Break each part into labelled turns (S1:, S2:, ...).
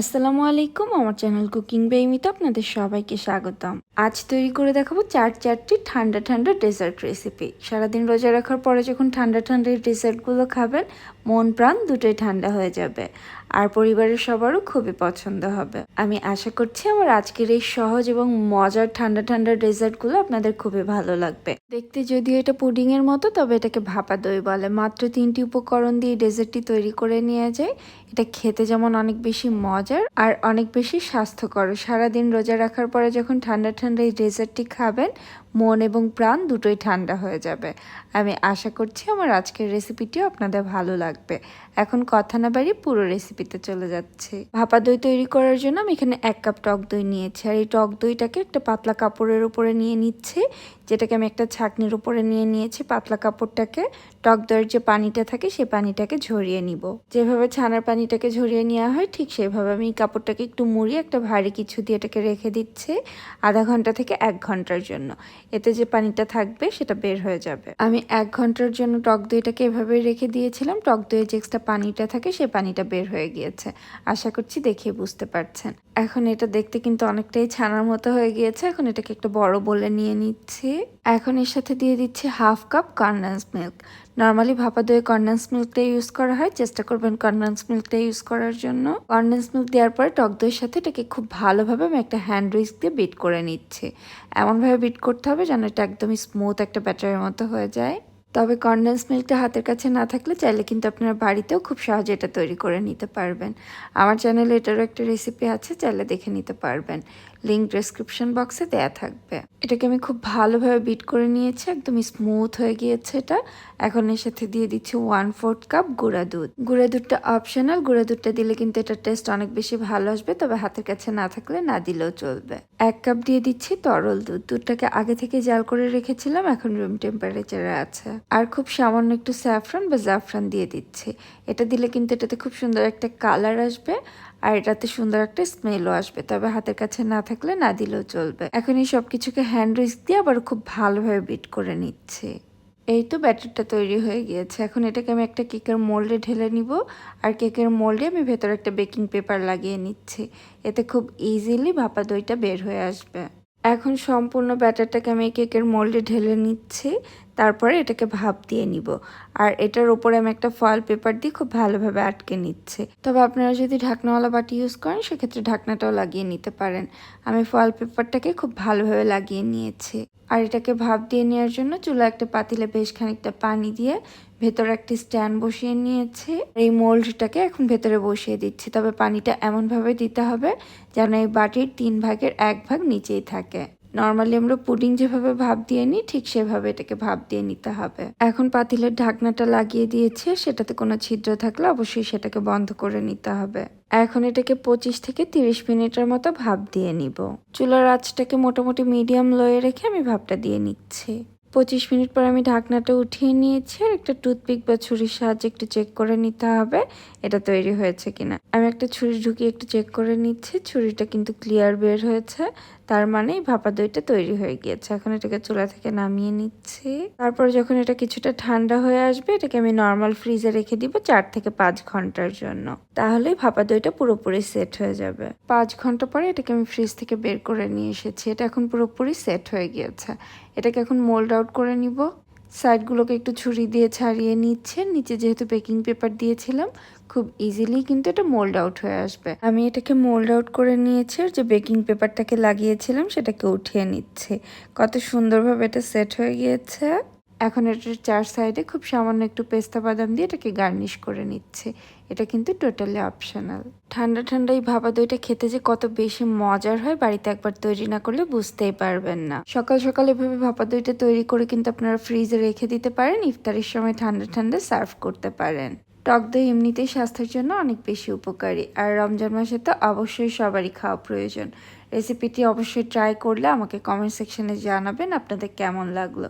S1: আসসালামু আলাইকুম, আমার চ্যানেল কুকিং বেমিতে আপনাদের সবাইকে স্বাগতম। আজ তৈরি করে দেখাবো চার চারটি ঠান্ডা ঠান্ডা ডেজার্ট রেসিপি সারাদিন রোজা রাখার পরে যখন ঠান্ডা ঠান্ডা ডেজার্টগুলো খাবেন, মন প্রাণ দুটোই ঠান্ডা হয়ে যাবে। আর পরিবারের সবারও খুবই পছন্দ হবে। আমি আশা করছি আমার আজকের এই সহজ এবং মজার ঠান্ডা ঠান্ডা ডেজার্টগুলো আপনাদের খুবই ভালো লাগবে। দেখতে যদিও এটা পুডিংয়ের মতো, তবে এটাকে ভাপা দই বলে। মাত্র তিনটি উপকরণ দিয়ে ডেজার্টটি তৈরি করে নিয়ে যায়। এটা খেতে যেমন অনেক বেশি মজার আর অনেক বেশি স্বাস্থ্যকর। সারাদিন রোজা রাখার পরে যখন ঠান্ডা ঠান্ডা এই ডেজার্টটি খাবেন, মন এবং প্রাণ দুটোই ঠান্ডা হয়ে যাবে। আমি আশা করছি আমার আজকের রেসিপিটিও আপনাদের ভালো লাগবে। এখন কথা না বাড়ি পুরো রেসিপিতে চলে যাচ্ছে। ভাপা দই তৈরি করার জন্য আমি এখানে এক কাপ টক দই নিয়েছি। আর এই টক দইটাকে একটা পাতলা কাপড়ের উপরে নিয়ে নিচ্ছি, যেটাকে আমি একটা ছাকনির উপরে নিয়ে নিয়েছি। পাতলা কাপড়টাকে টক দইয়ের যে পানিটা থাকে, সেই পানিটাকে ঝরিয়ে নিব। যেভাবে ছানার পানিটাকে ঝরিয়ে নেওয়া হয়, ঠিক সেভাবে আমি কাপড়টাকে একটু মুড়িয়ে একটা ভারী কিছু দিয়ে এটাকে রেখে দিচ্ছি আধা ঘণ্টা থেকে এক ঘণ্টার জন্য। এতে যে পানিটা থাকবে, সেটা বের হয়ে যাবে। আমি এক ঘণ্টার জন্য টক দইটাকে এভাবে রেখে দিয়েছিলাম। টক দইয়ের যে এক্সট্রা পানিটা থাকে, সেই পানিটা বের হয়ে গিয়েছে। আশা করছি দেখে বুঝতে পারছেন। এখন এটা দেখতে কিন্তু অনেকটাই ছানার মতো হয়ে গিয়েছে। এখন এটাকে একটা বড় বলে নিয়ে নিচ্ছি। এখন এর সাথে দিয়ে দিচ্ছি half cup condense milk normally ভাপা দই কনডেন্স মিল্কটা ইউজ করা হয়। চেষ্টা করবেন কনডেন্স মিল্কটা ইউজ করার জন্য। কনডেন্স মিল্ক দেওয়ার পরে টক দইয়ের সাথে এটাকে খুব ভালোভাবে আমি একটা হ্যান্ড উইস্ক দিয়ে বিট করে নিচ্ছি। এমনভাবে বিট করতে হবে যেন এটা একদমই স্মুথ একটা ব্যাটারের মতো হয়ে যায়। তবে কনডেন্স মিল্কটা হাতের কাছে না থাকলে চাইলে কিন্তু আপনারা বাড়িতেও খুব সহজে এটা তৈরি করে নিতে পারবেন। আমার চ্যানেলে এটারও একটা রেসিপি আছে, চাইলে দেখে নিতে পারবেন। লিঙ্ক ডেসক্রিপশন বক্সে দেয়া থাকবে। এটাকে আমি খুব ভালোভাবে বিট করে নিয়েছি, একদম স্মুথ হয়ে গিয়েছে এটা। এখন এর সাথে দিয়ে দিচ্ছি ওয়ান ফোর্থ কাপ গুঁড়া দুধ। গুঁড়া দুধটা অপশনাল গুঁড়া দুধটা দিলে কিন্তু এটার টেস্ট অনেক বেশি ভালো আসবে, তবে হাতের কাছে না থাকলে না দিলেও চলবে। এক কাপ দিয়ে দিচ্ছি তরল দুধ। দুধটাকে আগে থেকে জাল করে রেখেছিলাম, এখন রুম টেম্পারেচারে আছে। আর খুব সামান্য একটু স্যাফরান বা জাফরান দিয়ে দিচ্ছি। এটা দিলে কিন্তু এটাতে খুব সুন্দর একটা কালার আসবে। আর এটাতে সুন্দর একটা স্মেলও আসবে। তবে হাতের কাছে না থাকলে না দিলেও চলবে। এখন এই সব কিছুকে হ্যান্ড উইস্ক দিয়ে আবার খুব ভালোভাবে বিট করে নিচ্ছে। এই তো ব্যাটারটা তৈরি হয়ে গিয়েছে। এখন এটাকে আমি একটা কেকের মোল্ডে ঢেলে নিব। আর কেকের মোল্ডে আমি ভেতরে একটা বেকিং পেপার লাগিয়ে নিচ্ছি। এতে খুব ইজিলি ভাপা দইটা বের হয়ে আসবে। এখন সম্পূর্ণ ব্যাটারটাকে আমি কেকের মোল্ডে ঢেলে নিচ্ছি। তারপরে এটাকে ভাপ দিয়ে নিব। আর এটার উপরে আমি একটা ফয়েল পেপার দিয়ে খুব ভালোভাবে আটকে নিচ্ছে। তবে আপনারা যদি ঢাকনাওয়ালা বাটি ইউজ করেন, সেক্ষেত্রে ঢাকনাটাও লাগিয়ে নিতে পারেন। আমি ফয়েল পেপারটাকে খুব ভালোভাবে লাগিয়ে নিয়েছি। আর এটাকে ভাপ দিয়ে নেওয়ার জন্য চুলা একটা পাতিলে বেশ খানিকটা পানি দিয়ে ভেতরে একটি স্ট্যান্ড বসিয়ে নিয়েছি। এই মোল্ডটাকে এখন ভেতরে বসিয়ে দিচ্ছি। তবে পানিটা এমনভাবে দিতে হবে যেন এই বাটির তিন ভাগের এক ভাগ নিচেই থাকে। নর্মালি আমরা পুডিং যেভাবে ভাব দিয়ে নিই, ঠিক সেভাবে এটাকে ভাব দিয়ে নিতে হবে। এখন পাতিলের ঢাকনাটা লাগিয়ে দিয়েছে, সেটাতে কোনো ছিদ্র থাকলে অবশ্যই সেটাকে বন্ধ করে নিতে হবে। এখন এটাকে পঁচিশ থেকে তিরিশ মিনিটের মতো ভাপ দিয়ে নিব। চুলার আঁচটাকে মোটামুটি মিডিয়াম লোয়ে রেখে আমি ভাপটা দিয়ে নিচ্ছি। পঁচিশ মিনিট পর আমি ঢাকনাটা উঠিয়ে নিয়েছি আর একটা টুথপিক বা ছুরির সাহায্যে একটু চেক করে নিতে হবে, এটা তৈরি হয়েছে কিনা। আমি একটা ছুরি ঢুকিয়ে একটু চেক করে নিচ্ছি, ছুরিটা কিন্তু ক্লিয়ার বের হয়েছে। তার মানে ভাপা দইটা তৈরি হয়ে গিয়েছে। এখন এটাকে চুলা থেকে নামিয়ে নিচ্ছি। তারপর যখন এটা কিছুটা ঠান্ডা হয়ে আসবে, এটাকে আমি নর্মাল ফ্রিজে রেখে দিব চার থেকে পাঁচ ঘণ্টার জন্য। তাহলে ভাপা দইটা পুরোপুরি সেট হয়ে যাবে। পাঁচ ঘণ্টা পরে এটাকে আমি ফ্রিজ থেকে বের করে নিয়ে এসেছি। এটা এখন পুরোপুরি সেট হয়ে গিয়েছে। এটাকে এখন মোল্ড আউট করে নিব। সাইডগুলোকে একটু ছুরি দিয়ে ছাড়িয়ে নিচ্ছে। নিচে যেহেতু বেকিং পেপার দিয়েছিলাম, খুব ইজিলি কিন্তু এটা মোল্ড আউট হয়ে আসবে। আমি এটাকে মোল্ড আউট করে নিয়েছি আর যে বেকিং পেপারটাকে লাগিয়েছিলাম, সেটাকে উঠিয়ে নিচ্ছে। কত সুন্দরভাবে এটা সেট হয়ে গিয়েছে। এখন এটার চার সাইডে খুব সামান্য একটু পেস্তা বাদাম দিয়ে এটাকে গার্নিশ করে নিচ্ছে। এটা কিন্তু টোটালি অপশনাল ঠান্ডা ঠান্ডা এই ভাপা দইটা খেতে যে কত বেশি মজার হয় বাড়িতে একবার তৈরি না করলে বুঝতেই পারবেন না। সকাল সকাল এভাবে ভাপা দইটা তৈরি করে কিন্তু আপনারা ফ্রিজে রেখে দিতে পারেন, ইফতারের সময় ঠান্ডা ঠান্ডা সার্ভ করতে পারেন। টক দই এমনিতেই স্বাস্থ্যের জন্য অনেক বেশি উপকারী। আর রমজান মাসে তো অবশ্যই সবারই খাওয়া প্রয়োজন। রেসিপিটি অবশ্যই ট্রাই করলে আমাকে কমেন্ট সেকশনে জানাবেন আপনাদের কেমন লাগল।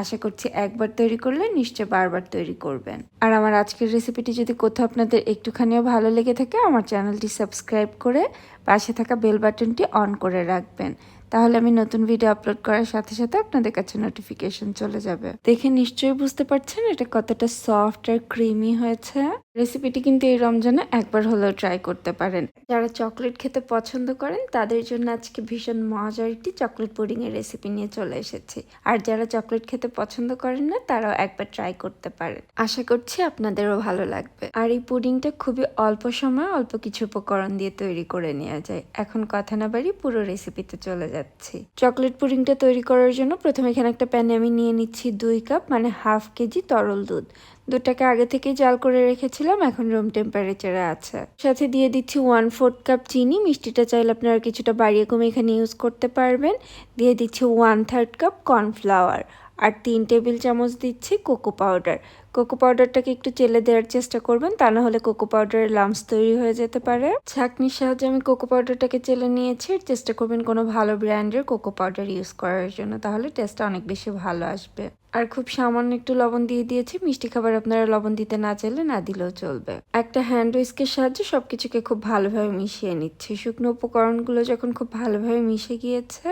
S1: আশা করছি একবার তৈরি করলে নিশ্চয় বারবার তৈরি করবেন। আর আমার আজকের রেসিপিটি যদি কোথাও আপনাদের একটুখানিও ভালো লেগে থাকে, আমার চ্যানেলটি সাবস্ক্রাইব করে পাশে থাকা বেল বাটনটি অন করে রাখবেন। তাহলে আমি নতুন ভিডিও আপলোড করার সাথে সাথে আপনাদের কাছে নোটিফিকেশন চলে যাবে। দেখে নিশ্চয়ই বুঝতে পারছেন এটা কতটা সফট আর ক্রিমি হয়েছে। রেসিপিটি কিন্তু এই রমজানে একবার হলেও ট্রাই করতে পারেন। যারা চকলেট খেতে পছন্দ করেন, তাদের জন্য আজকে ভীষণ মজার একটি চকলেট পুডিং এর রেসিপি নিয়ে চলে এসেছি। আর যারা চকলেট খেতে পছন্দ করেন না, তারাও একবার ট্রাই করতে পারেন। আশা করছি আপনাদেরও ভালো লাগবে। আর এই পুডিংটা খুবই অল্প সময় অল্প কিছু উপকরণ দিয়ে তৈরি করে নেওয়া যায়। এখন কথা না বাড়ি পুরো রেসিপিতে চলে যাচ্ছি। চকলেট পুডিংটা তৈরি করার জন্য প্রথমে এখানে একটা প্যানে আমি নিয়ে নিচ্ছি দুই কাপ মানে হাফ কেজি তরল দুধ। দুধটাকে আগে থেকেই জাল করে রেখেছিলাম, এখন রুম টেম্পারেচারে আছে। সাথে দিয়ে দিচ্ছি ওয়ান ফোর্থ কাপ চিনি, মিষ্টিটা চাইলে আপনারা কিছুটা বাড়িয়ে কমে এখানে ইউজ করতে পারবেন। দিয়ে দিচ্ছি ওয়ান থার্ড কাপ কর্নফ্লাওয়ার আর তিন টেবিল চামচ দিচ্ছি কোকো পাউডার কোকো পাউডারটাকে একটু চেলে দেওয়ার চেষ্টা করবেন, তা না হলে কোকো পাউডারের লামস তৈরি হয়ে যেতে পারে। ছাঁকনির সাহায্যে আমি কোকো পাউডারটাকে চেলে নিয়েছি চেষ্টা করবেন কোনো ভালো ব্র্যান্ডের কোকো পাউডার ইউজ করার জন্য, তাহলে টেস্টটা অনেক বেশি ভালো আসবে। আর খুব সামান্য একটু লবণ দিয়ে দিয়েছি, মিষ্টি খাবার আপনারা লবণ দিতে না চাইলে না দিলেও চলবে। একটা হ্যান্ড উইস্কের সাহায্যে সবকিছুকে খুব ভালোভাবে মিশিয়ে নিচ্ছে। শুকনো উপকরণগুলো যখন খুব ভালোভাবে মিশে গিয়েছে,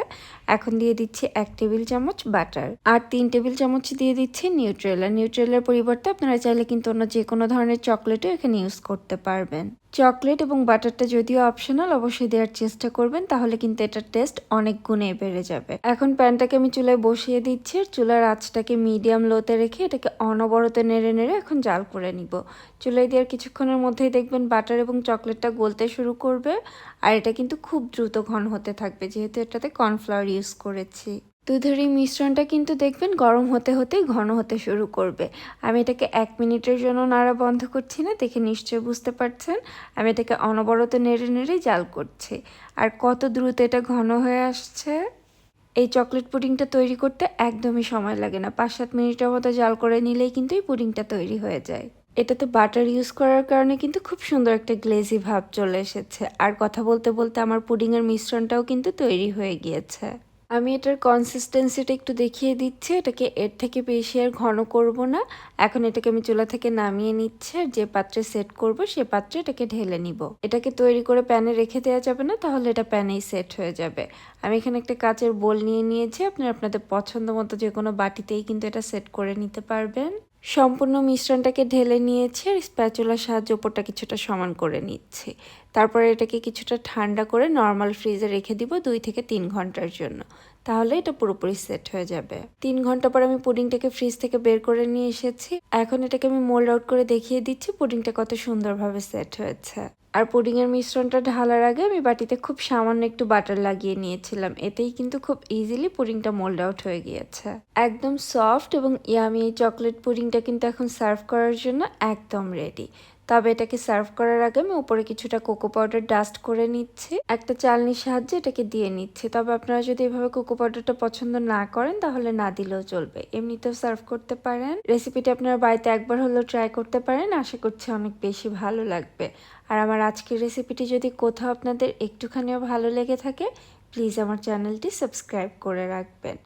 S1: এখন দিয়ে দিচ্ছি এক টেবিল চামচ বাটার। আর তিন টেবিল চামচ দিয়ে দিচ্ছি নিউট্রেলা নিউট্রেলার পরিবর্তে আপনারা চাইলে কিন্তু অন্য যে কোনো ধরনের চকলেটও এখানে ইউজ করতে পারবেন। চকলেট এবং বাটারটা যদিও অপশনাল অবশ্যই দেওয়ার চেষ্টা করবেন, তাহলে কিন্তু এটার টেস্ট অনেক গুণে বেড়ে যাবে। এখন প্যানটাকে আমি চুলায় বসিয়ে দিচ্ছি, আর চুলার আঁচটাকে মিডিয়াম লোতে রেখে এটাকে অনবরত নেড়ে নেড়ে এখন জাল করে নিব। চুলায় দেওয়ার কিছুক্ষণের মধ্যেই দেখবেন বাটার এবং চকলেটটা গলতে শুরু করবে, আর এটা কিন্তু খুব দ্রুত ঘন হতে থাকবে, যেহেতু এটাতে কর্নফ্লাওয়ার ইউজ করেছি। দুধের এই মিশ্রণটা কিন্তু দেখবেন গরম হতে হতেই ঘন হতে শুরু করবে। আমি এটাকে এক মিনিটের জন্য নাড়া বন্ধ করছি না, দেখে নিশ্চয়ই বুঝতে পারছেন। আমি এটাকে অনবরত নেড়ে নেড়ে জাল করছি। আর কত দ্রুত এটা ঘন হয়ে আসছে। এই চকলেট পুডিংটা তৈরি করতে একদমই সময় লাগে না। পাঁচ সাত মিনিটের মতো জাল করে নিলেই কিন্তু এই পুডিংটা তৈরি হয়ে যায়। এটাতে বাটার ইউজ করার কারণে কিন্তু খুব সুন্দর একটা গ্লেজি ভাব চলে এসেছে। আর কথা বলতে বলতে আমার পুডিংয়ের মিশ্রণটাও কিন্তু তৈরি হয়ে গিয়েছে। আমি এটার কনসিস্টেন্সিটা একটু দেখিয়ে দিচ্ছি। এটাকে এর থেকে বেশি আর ঘন করব না। এখন এটাকে আমি চুলা থেকে নামিয়ে নিচ্ছি আর যে পাত্রে সেট করব সে পাত্রে এটাকে ঢেলে নিব। এটাকে তৈরি করে প্যানে রেখে দেওয়া যাবে না, তাহলে এটা প্যানেই সেট হয়ে যাবে। আমি এখানে একটা কাচের বোল নিয়ে নিয়েছি। আপনারা আপনাদের পছন্দ মতো যে কোনো বাটিতেই কিন্তু এটা সেট করে নিতে পারবেন। সম্পূর্ণ মিশ্রণটাকে ঢেলে নিয়েছি আর স্প্যাচুলার সাহায্যে ওপরটা কিছুটা সমান করে নিচ্ছে। তারপরে এটাকে কিছুটা ঠান্ডা করে নর্মাল ফ্রিজে রেখে দিব দুই থেকে তিন ঘণ্টার জন্য। তাহলে এটা পুরোপুরি সেট হয়ে যাবে। তিন ঘণ্টা পর আমি পুডিংটাকে ফ্রিজ থেকে বের করে নিয়ে এসেছি। এখন এটাকে আমি মোল্ড আউট করে দেখিয়ে দিচ্ছি পুডিংটা কত সুন্দরভাবে সেট হয়েছে। আর পুডিংয়ের মিশ্রণটা ঢালার আগে আমি বাটিতে খুব সামান্য একটু বাটার লাগিয়ে নিয়েছিলাম। এতেই কিন্তু খুব ইজিলি পুডিংটা মোল্ড আউট হয়ে গিয়েছে। একদম সফট এবং ইয়ামি চকলেট পুডিংটা কিন্তু এখন সার্ভ করার জন্য একদম রেডি তবে এটাকে সার্ভ করার আগে আমি উপরে কিছুটা কোকো পাউডার ডাস্ট করে নিচ্ছি। একটা চালনির সাহায্যে এটাকে দিয়ে নিচ্ছি। তবে আপনারা যদি এভাবে কোকো পাউডারটা পছন্দ না করেন, তাহলে না দিলেও চলবে। এমনিতেও সার্ভ করতে পারেন। রেসিপিটা আপনারা বাড়িতে একবার হলেও ট্রাই করতে পারেন। আশা করছি অনেক বেশি ভালো লাগবে। আর আমার আজকের রেসিপিটি যদি কোথাও আপনাদের একটুখানিও ভালো লেগে থাকে প্লিজ আমার চ্যানেলটি সাবস্ক্রাইব করে রাখবেন।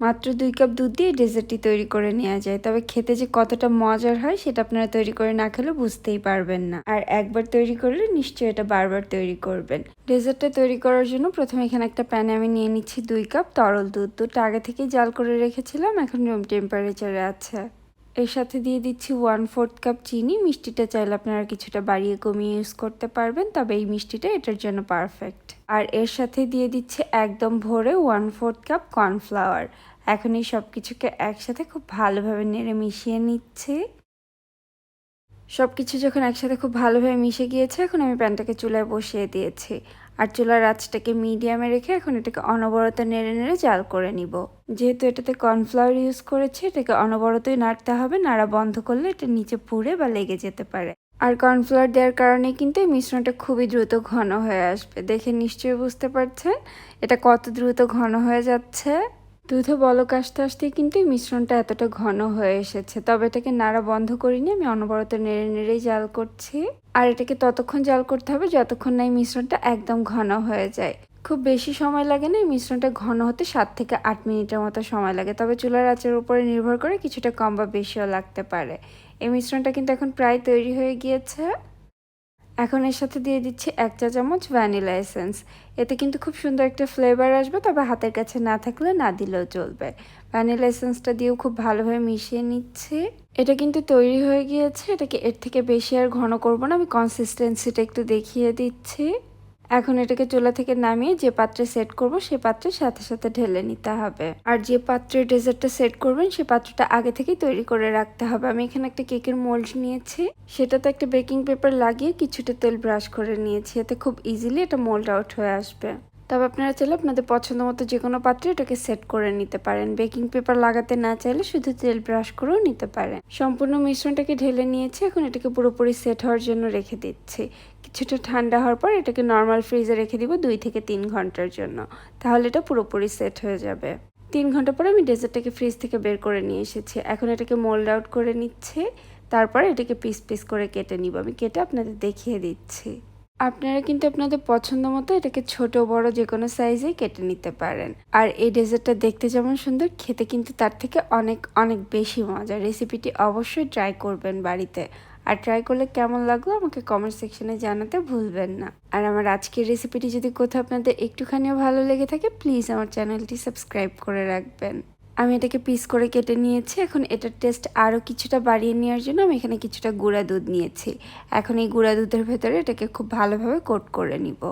S1: মাত্র দুই কাপ দুধ দিয়ে ডেজার্টটি তৈরি করে নেওয়া যায়। তবে খেতে যে কতটা মজার হয়, সেটা আপনারা তৈরি করে না খেলে বুঝতেই পারবেন না। আর একবার তৈরি করলে নিশ্চয়ই এটা বারবার তৈরি করবেন। ডেজার্টটা তৈরি করার জন্য প্রথমে এখানে একটা প্যানে আমি নিয়ে নিচ্ছি দুই কাপ তরল দুধ। দুধটা আগে থেকেই জাল করে রেখেছিলাম, এখন রুম টেম্পারেচারে আছে। এর সাথে দিয়ে দিচ্ছি ওয়ান ফোর্থ কাপ চিনি। মিষ্টিটা চাইলে আপনারা কিছুটা বাড়িয়ে কমিয়ে ইউজ করতে পারবেন, তবে এই মিষ্টিটা এটার জন্য পারফেক্ট আর এর সাথে দিয়ে দিচ্ছি একদম ভোরে ওয়ান ফোর্থ কাপ কর্নফ্লাওয়ার এখন এই সব কিছুকে একসাথে খুব ভালোভাবে নেড়ে মিশিয়ে নিচ্ছি। সব কিছু যখন একসাথে খুব ভালোভাবে মিশে গিয়েছে, এখন আমি প্যানটাকে চুলায় বসিয়ে দিয়েছি। আর চুলার আঁচটাকে মিডিয়ামে রেখে এখন এটাকে অনবরত নেড়ে নেড়ে জাল করে নিব। যেহেতু এটাতে কর্নফ্লাওয়ার ইউজ করেছি, এটাকে অনবরতই নাড়তে হবে। নাড়া বন্ধ করলে এটা নিচে পুড়ে বা লেগে যেতে পারে। আর কর্নফ্লাওয়ার দেওয়ার কারণে কিন্তু এই মিশ্রণটা খুবই দ্রুত ঘন হয়ে আসবে। দেখে নিশ্চয়ই বুঝতে পারছেন এটা কত দ্রুত ঘন হয়ে যাচ্ছে। দুধে বলক আসতে আসতে কিন্তু এই মিশ্রণটা এতটা ঘন হয়ে এসেছে। তবে এটাকে নাড়া বন্ধ করিনি, আমি অনবরত নেড়ে নেড়েই জাল করছি। আর এটাকে ততক্ষণ জাল করতে হবে যতক্ষণ না এই মিশ্রণটা একদম ঘন হয়ে যায়। খুব বেশি সময় লাগে না এই মিশ্রণটা ঘন হতে সাত থেকে আট মিনিটের মতো সময় লাগে। তবে চুলার আঁচের উপরে নির্ভর করে কিছুটা কম বা বেশিও লাগতে পারে। এই মিশ্রণটা কিন্তু এখন প্রায় তৈরি হয়ে গিয়েছে। এখন এর সাথে দিয়ে দিচ্ছি এক চা চামচ ভ্যানিলা এসেন্স। এতে কিন্তু খুব সুন্দর একটা ফ্লেভার আসবে, তবে হাতের কাছে না থাকলে না দিলেও চলবে। ভ্যানিলা এসেন্সটা দিয়েও খুব ভালোভাবে মিশিয়ে নিচ্ছে। এটা কিন্তু তৈরি হয়ে গিয়েছে, এটাকে এর থেকে বেশি আর ঘন করব না, আমি কনসিস্টেন্সিটা একটু দেখিয়ে দিচ্ছি। এখন এটাকে চুলা থেকে নামিয়ে যে পাত্রে সেট করব, সে পাত্রে সাথে সাথে ঢেলে নিতে হবে। আর যে পাত্রে ডেজার্টটা সেট করবেন, সে পাত্রটা আগে থেকেই তৈরি করে রাখতে হবে। আমি এখানে একটা কেকের মোল্ড নিয়েছি। সেটাতে একটা বেকিং পেপার লাগিয়ে কিছুটা তেল ব্রাশ করে নিয়েছি। এতে খুব ইজিলি এটা মোল্ড আউট হয়ে আসবে। তবে আপনারা চাইলে আপনাদের পছন্দ মতো যে কোনো পাত্রে এটাকে সেট করে নিতে পারেন। বেকিং পেপার লাগাতে না চাইলে শুধু তেল ব্রাশ করেও নিতে পারেন। সম্পূর্ণ মিশ্রণটাকে ঢেলে নিয়েছি, এখন এটাকে পুরোপুরি সেট হওয়ার জন্য রেখে দিচ্ছি। কিছুটা ঠান্ডা হওয়ার পর এটাকে নর্মাল ফ্রিজে রেখে দিব দুই থেকে তিন ঘণ্টার জন্য। তাহলে এটা পুরোপুরি সেট হয়ে যাবে। তিন ঘণ্টা পরে আমি ডেজার্টটাকে ফ্রিজ থেকে বের করে নিয়ে এসেছি। এখন এটাকে মোল্ড আউট করে নিচ্ছে। তারপর এটাকে পিস পিস করে কেটে নিব। আমি কেটে আপনাদের দেখিয়ে দিচ্ছি। আপনারা কিন্তু আপনাদের পছন্দ মতো এটাকে ছোট, বড় যে কোনো সাইজে কেটে নিতে পারেন। আর এই ডেজার্টটা দেখতে যেমন সুন্দর, খেতে কিন্তু তার থেকে অনেক অনেক বেশি মজা রেসিপিটি অবশ্যই ট্রাই করবেন বাড়িতে। আর ট্রাই করলে কেমন লাগল আমাকে কমেন্ট সেকশনে জানাতে ভুলবেন না। আর আমার আজকের রেসিপিটি যদি কোথাও আপনাদের একটুখানিও ভালো লেগে থাকে প্লিজ আমার চ্যানেলটি সাবস্ক্রাইব করে রাখবেন। আমি এটাকে পিস করে কেটে নিয়েছি। এখন এটার টেস্ট আরও কিছুটা বাড়িয়ে নেওয়ার জন্য আমি এখানে কিছুটা গুঁড়া দুধ নিয়েছি। এখন এই গুঁড়া দুধের ভেতরে এটাকে খুব ভালোভাবে কোট করে নিব।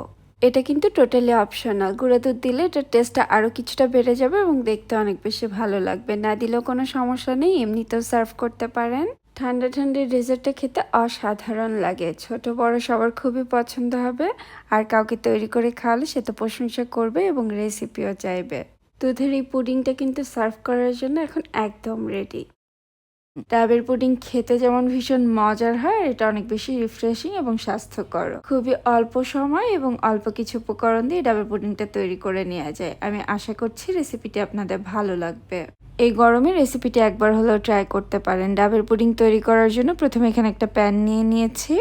S1: এটা কিন্তু টোটালি অপশনাল গুঁড়া দুধ দিলে এটার টেস্টটা আরও কিছুটা বেড়ে যাবে এবং দেখতে অনেক বেশি ভালো লাগবে। না দিলেও কোনো সমস্যা নেই, এমনিতেও সার্ভ করতে পারেন। ঠান্ডা ঠান্ডা ডেজার্টটা খেতে অসাধারণ লাগে। ছোট বড় সবার খুবই পছন্দ হবে। আর কাউকে তৈরি করে খাওয়ালে সে তো প্রশংসা করবে এবং রেসিপিও চাইবে। দুধের এই পুডিংটা কিন্তু সার্ভ করার জন্য এখন একদম রেডি ডাবের পুডিং খেতে যেমন ভীষণ মজার হয় এটা অনেক বেশি রিফ্রেশিং এবং স্বাস্থ্যকর। খুবই অল্প সময় এবং অল্প কিছু উপকরণ দিয়ে ডাবের পুডিংটা তৈরি করে নেওয়া যায়। আমি আশা করছি রেসিপিটি আপনাদের ভালো লাগবে। এই গরমে রেসিপিটি একবার হলেও ট্রাই করতে পারেন। ডাবের পুডিং তৈরি করার জন্য প্রথমে এখানে একটা প্যান নিয়ে নিয়েছি,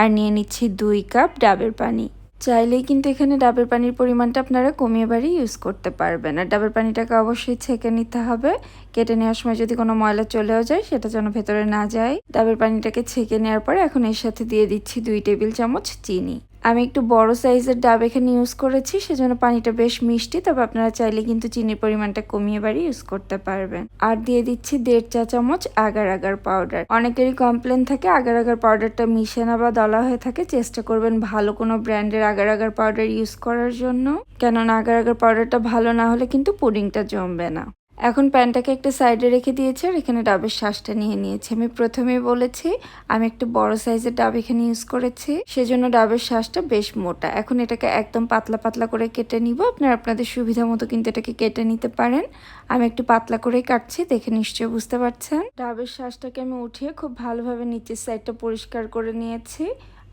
S1: আর নিয়ে নিচ্ছি দুই কাপ ডাবের পানি। চাইলেই কিন্তু এখানে ডাবের পানির পরিমাণটা আপনারা কমিয়ে বাড়ি ইউজ করতে পারবেন। আর ডাবের পানিটাকে অবশ্যই ছেঁকে নিতে হবে। কেটে নেওয়ার সময় যদি কোনো ময়লা চলেও যায়, সেটা যেন ভেতরে না যায়। ডাবের পানিটাকে ছেঁকে নেওয়ার পরে এখন এর সাথে দিয়ে দিচ্ছি দুই টেবিল চামচ চিনি। আমি একটু বড় সাইজের ডাব এখানে ইউজ করেছি, সেজন্য পানিটা বেশ মিষ্টি, তবে আপনারা চাইলে কিন্তু চিনির পরিমাণটা কমিয়ে বাড়ি ইউজ করতে পারবেন। আর দিয়ে দিচ্ছি দেড় চা চামচ আগার আগার পাউডার অনেকেরই কমপ্লেন থাকে আগার আগার পাউডারটা মিশে না বা দলা হয়ে থাকে, চেষ্টা করবেন ভালো কোনো ব্র্যান্ডের আগার আগার পাউডার ইউজ করার জন্য। কেননা আগার আগার পাউডারটা ভালো না হলে কিন্তু পুডিংটা জমবে না। এখন প্যানটাকে একটা সাইডে রেখে দিয়েছি আর এখানে ডাবের শ্বাসটা নিয়ে নিয়েছি। আমি প্রথমেই বলেছি, আমি একটু বড় সাইজের ডাব এখানে ইউজ করেছি, সেজন্য ডাবের শ্বাসটা বেশ মোটা। এখন এটাকে একদম পাতলা পাতলা করে কেটে নিব। আপনারা আপনাদের সুবিধা মতো কিন্তু এটাকে কেটে নিতে পারেন। আমি একটু পাতলা করেই কাটছি, দেখে নিশ্চয়ই বুঝতে পারছেন। ডাবের শ্বাসটাকে আমি উঠিয়ে খুব ভালোভাবে নিচের সাইডটা পরিষ্কার করে নিয়েছি।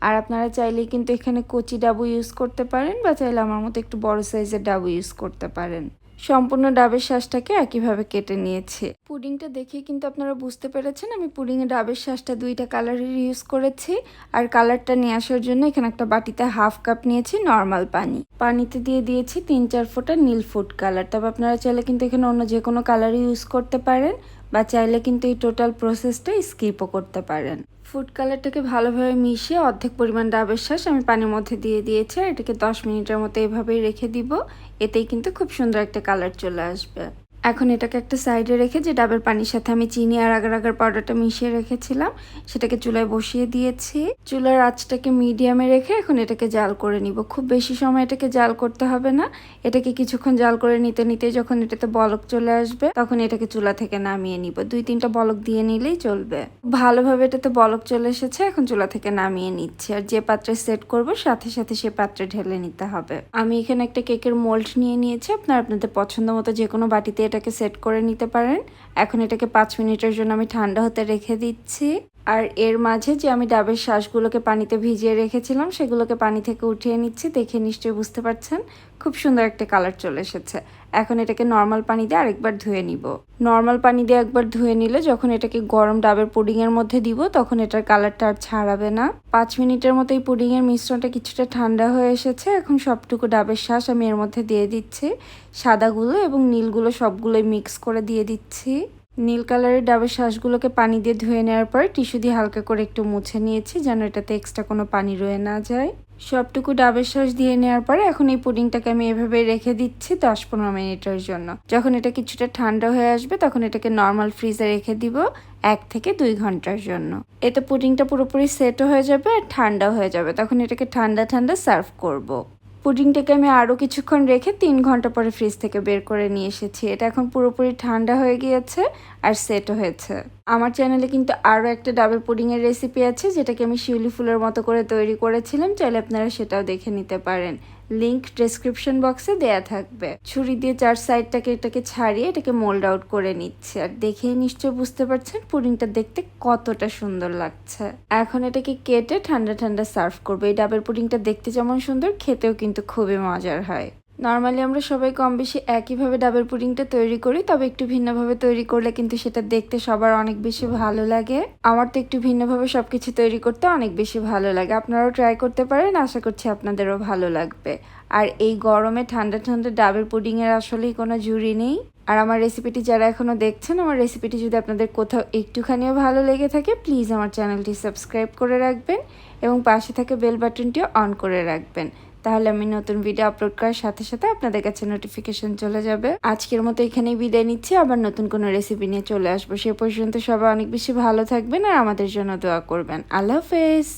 S1: আর আপনারা চাইলেই কিন্তু এখানে কচি ডাবু ইউজ করতে পারেন বা চাইলে আমার মতো একটু বড় সাইজের ডাবু ইউজ করতে পারেন। সম্পূর্ণ ডাবের শ্বাসটাকে একইভাবে কেটে নিয়েছে। পুডিংটা দেখে কিন্তু আপনারা বুঝতে পেরেছেন, আমি পুডিংয়ে ডাবের শ্বাসটা দুইটা কালারের ইউজ করেছি। আর কালারটা নিয়ে আসার জন্য এখানে একটা বাটিতে হাফ কাপ নিয়েছি নর্মাল পানি। পানিতে দিয়ে দিয়েছি তিন চার ফোঁটা নীল ফুড কালার তবে আপনারা চাইলে কিন্তু এখানে অন্য যে কোনো কালার ইউজ করতে পারেন। বা চাইলে কিন্তু এই টোটাল প্রসেসটা স্কিপও করতে পারেন। ফুড কালারটাকে ভালোভাবে মিশিয়ে অর্ধেক পরিমাণ ডাবের শ্বাস আমি পানির মধ্যে দিয়ে দিয়েছি আর এটাকে দশ মিনিটের মতো এভাবেই রেখে দিব। এতেই কিন্তু খুব সুন্দর একটা কালার চলে আসবে। এখন এটাকে একটা সাইডে রেখে যে ডাবের পানির সাথে আমি চিনি আর আগার আগার পাউডারটা মিশিয়ে রেখেছিলাম, সেটাকে চুলায় বসিয়ে দিয়েছি। চুলার আঁচটাকে মিডিয়ামে রেখে এখন এটাকে জাল করে নিব। খুব বেশি সময় এটাকে জাল করতে হবে না। এটাকে কিছুক্ষণ জাল করে নিতে নিতে যখন এটাতে বলক চলে আসবে, তখন এটাকে চুলা থেকে নামিয়ে নিব। দুই তিনটা বলক দিয়ে নিলেই চলবে। ভালোভাবে এটাতে বলক চলে এসেছে, এখন চুলা থেকে নামিয়ে নিচ্ছি। আর যে পাত্রে সেট করব, সাথে সাথে সে পাত্রে ঢেলে নিতে হবে। আমি এখানে একটা কেকের মোল্ড নিয়ে নিয়েছি। আপনার আপনাদের পছন্দ মতো যে কোনো বাটিতে এটাকে সেট করে নিতে পারেন। এখন এটাকে পাঁচ মিনিটের জন্য আমি ঠান্ডা হতে রেখে দিচ্ছি। আর এর মাঝে যে আমি ডাবের শ্বাসগুলোকে পানিতে ভিজিয়ে রেখেছিলাম, সেগুলোকে পানি থেকে উঠিয়ে নিচ্ছি, দেখে নিশ্চয়ই বুঝতে পারছেন, খুব সুন্দর একটা কালার চলে এসেছে। এখন এটাকে নর্মাল পানি দিয়ে আরেকবার ধুয়ে নিব। নর্মাল পানি দিয়ে একবার ধুয়ে নিলে যখন এটাকে গরম ডাবের পুডিং এর মধ্যে দিব, তখন এটার কালারটা আর ছাড়াবে না। পাঁচ মিনিটের মতো এই পুডিং এর মিশ্রণটা কিছুটা ঠান্ডা হয়ে এসেছে। এখন সবটুকু ডাবের শ্বাস আমি এর মধ্যে দিয়ে দিচ্ছি। সাদাগুলো এবং নীলগুলো সবগুলোই মিক্স করে দিয়ে দিচ্ছি। নীল কালারের ডাবের শ্বাসগুলোকে পানি দিয়ে ধুয়ে নেওয়ার পর টিস্যু দিয়ে হালকা করে একটু মুছে নিয়েছি যেন এটাতে এক্সট্রা কোনো পানি রয়ে না যায়। সবটুকু ডাবের শ্বাস দিয়ে নেওয়ার পরে এখন এই পুডিংটাকে আমি এভাবে রেখে দিচ্ছি দশ পনেরো মিনিটের জন্য। যখন এটা কিছুটা ঠান্ডা হয়ে আসবে তখন এটাকে নর্মাল ফ্রিজে রেখে দিব এক থেকে দুই ঘণ্টার জন্য। এতে পুডিংটা পুরোপুরি সেটও হয়ে যাবে আর ঠান্ডা হয়ে যাবে। তখন এটাকে ঠান্ডা ঠান্ডা সার্ভ করব। পুডিংটাকে আমি আরও কিছুক্ষণ রেখে তিন ঘণ্টা পরে ফ্রিজ থেকে বের করে নিয়ে এসেছি। এটা এখন পুরোপুরি ঠান্ডা হয়ে গিয়েছে আর সেট হয়েছে। আমার চ্যানেলে কিন্তু আরও একটা ডাবল পুডিংয়ের রেসিপি আছে, যেটাকে আমি শিউলি ফুলের মতো করে তৈরি করেছিলাম। চাইলে আপনারা সেটাও দেখে নিতে পারেন। লিংক ডেসক্রিপশন বক্সে দেয়া থাকবে। ছুরি দিয়ে চার সাইডটাকে এটাকে ছাড়িয়ে এটাকে মোল্ড আউট করে নিচ্ছে। আর দেখেই নিশ্চয় বুঝতে পারছেন পুডিংটা দেখতে কতটা সুন্দর লাগছে। এখন এটাকে কেটে ঠান্ডা ঠান্ডা সার্ভ করব। এই ডাবের পুডিংটা দেখতে যেমন সুন্দর, খেতেও কিন্তু খুবই মজার হয়। নর্মালি আমরা সবাই কম বেশি একইভাবে ডাবের পুডিংটা তৈরি করি, তবে একটু ভিন্নভাবে তৈরি করলে কিন্তু সেটা দেখতে সবার অনেক বেশি ভালো লাগে। আমার তো একটু ভিন্নভাবে সবকিছু তৈরি করতে অনেক বেশি ভালো লাগে। আপনারাও ট্রাই করতে পারেন, আশা করছি আপনাদেরও ভালো লাগবে। আর এই গরমে ঠান্ডা ঠান্ডা ডাবের পুডিংয়ের আসলেই কোনো জুড়ি নেই। আর আমার রেসিপিটি যারা এখনও দেখছেন, আমার রেসিপিটি যদি আপনাদের কোথাও একটুখানিও ভালো লেগে থাকে প্লিজ আমার চ্যানেলটি সাবস্ক্রাইব করে রাখবেন এবং পাশে থাকা বেল বাটনটিও অন করে রাখবেন। তাহলে আমি নতুন ভিডিও আপলোড করার সাথে সাথে আপনাদের কাছে নোটিফিকেশন চলে যাবে। আজকের মতো এখানেই বিদায় নিচ্ছি, আবার নতুন কোনো রেসিপি নিয়ে চলে আসব। সে পর্যন্ত সবাই অনেক বেশি ভালো থাকবেন আর আমাদের জন্য দোয়া করবেন। আল্লাহ হাফেজ।